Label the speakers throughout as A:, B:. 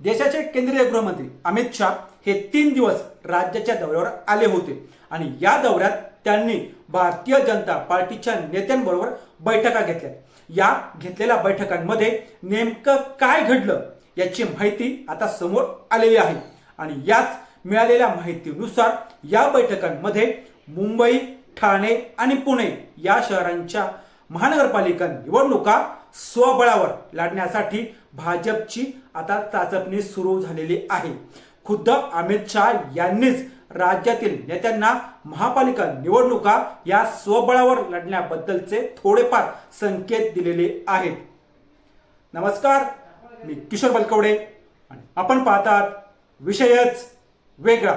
A: देशाचे केंद्रीय गृहमंत्री अमित शहा हे तीन दिवस राज्याच्या दौऱ्यावर आले होते. आणि या दौऱ्यात त्यांनी भारतीय जनता पार्टीच्या नेत्यांबरोबर बैठका घेतल्या. या घेतलेल्या बैठकांमध्ये नेमकं काय घडलं याची माहिती आता समोर आलेली आहे. आणि याच मिळालेल्या माहितीनुसार या बैठकांमध्ये मुंबई ठाणे आणि पुणे या शहरांच्या महानगरपालिका निवडणुका स्वबळावर लढण्यासाठी भाजपची आता चाचपणी सुरू झालेली आहे. खुद्द अमित शहा यांनीच राज्यातील नेत्यांना महापालिका निवडणुका या स्वबळावर लढण्याबद्दलचे थोडेफार संकेत दिलेले आहेत. नमस्कार मी किशोर बलकवडे आणि आपण पाहतात विषयच वेगळा.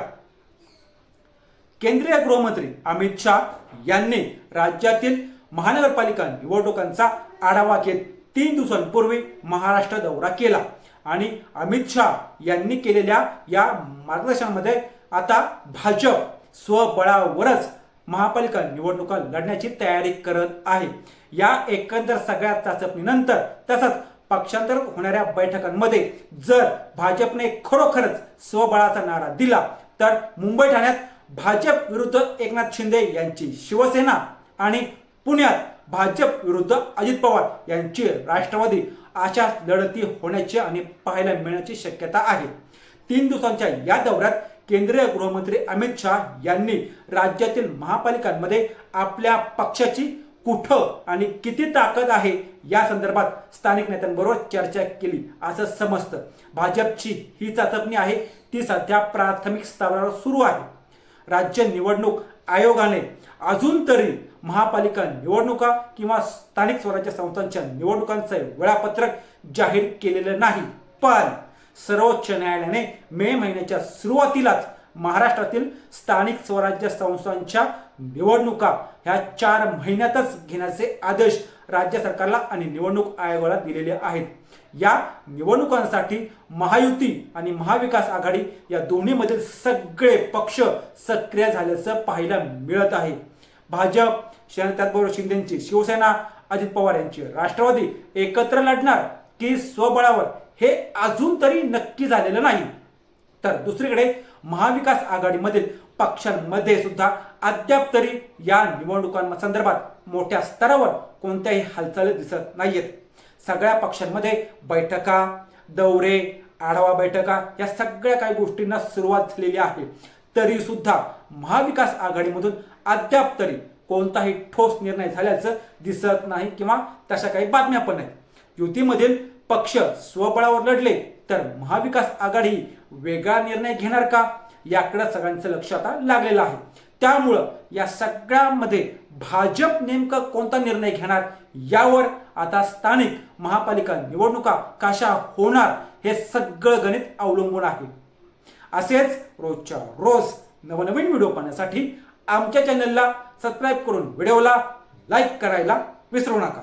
A: केंद्रीय गृहमंत्री अमित शहा यांनी राज्यातील महानगरपालिका निवडणुकांचा आढावा घेत तीन दिवसांपूर्वी महाराष्ट्र दौरा केला. आणि अमित शहा यांनी केलेल्या या मार्गदर्शनामध्ये आता भाजप स्वबळावरच महापालिका निवडणुका लढण्याची तयारी करत आहे. या एकंदर सगळ्या चाचपणीनंतर तसंच पक्षांतर होणाऱ्या बैठकांमध्ये जर भाजपने खरोखरच स्वबळाचा नारा दिला तर मुंबई ठाण्यात भाजप विरुद्ध एकनाथ शिंदे यांची शिवसेना आणि पुण्यात भाजप विरुद्ध अजित पवार यांची राष्ट्रवादी अशा लढती होण्याची आणि पाहायला मिळण्याची शक्यता आहे. तीन दिवसांच्या या दौऱ्यात केंद्रीय गृहमंत्री अमित शहा यांनी राज्यातील महापालिकांमध्ये आपल्या पक्षाची कुठं आणि किती ताकद आहे या संदर्भात स्थानिक नेत्यांबरोबर चर्चा केली असं समजतं. भाजपची ही चाचपणी आहे ती सध्या प्राथमिक स्तरावर सुरू आहे. राज्य निवडणूक आयोगाने अजून तरी महापालिका निवडणुका किंवा स्थानिक स्वराज्य संस्थांच्या निवडणुकांचे वेळापत्रक जाहीर केलेलं नाही. पण सर्वोच्च न्यायालयाने मे महिन्याच्या सुरुवातीलाच महाराष्ट्रातील स्थानिक स्वराज्य संस्थांच्या निवडणुका ह्या चार महिन्यातच घेण्याचे आदेश राज्य सरकारला आणि निवडणूक आयोगाला दिलेले आहेत. या निवडणुकांसाठी महायुती आणि महाविकास आघाडी या दोन्हीमधील सगळे पक्ष सक्रिय झाल्याचं पाहायला मिळत आहे. भाजप त्याचबरोबर शिंदेची शिवसेना अजित पवार यांची. राष्ट्रवादी एकत्र लढणार की स्वबळावर हे अजून तरी नक्की झालेलं नाही. तर दुसरीकडे महाविकास आघाडीमधील पक्षांमध्ये सुद्धा अद्याप तरी या निवडणुकांसंदर्भात मोठ्या स्तरावर कोणत्याही हालचाली दिसत नाहीयेत. सगळ्या पक्षांमध्ये बैठका दौरे आढावा बैठका या सगळ्या काही गोष्टींना सुरुवात झालेली आहे. तरी सुद्धा महाविकास आघाडीमधून अद्याप तरी कोणताही ठोस निर्णय झाल्याचं दिसत नाही किंवा तशा काही बातम्या पण आहेत. युतीमधील पक्ष स्वबळावर लढले तर महाविकास आघाडी वेगळा निर्णय घेणार का? याकडे सगळ्यांचं लक्ष आता लागलेलं आहे. त्यामुळं या सगळ्यामध्ये भाजप नेमकं कोणता निर्णय घेणार? यावर आता स्थानिक महापालिका निवडणुका कशा होणार हे सगळं गणित अवलंबून आहे. असेच रोजच्या रोज नवनवीन व्हिडिओ पाहण्यासाठी आमच्या चॅनलला सबस्क्राईब करून व्हिडिओला लाईक करायला विसरू नका.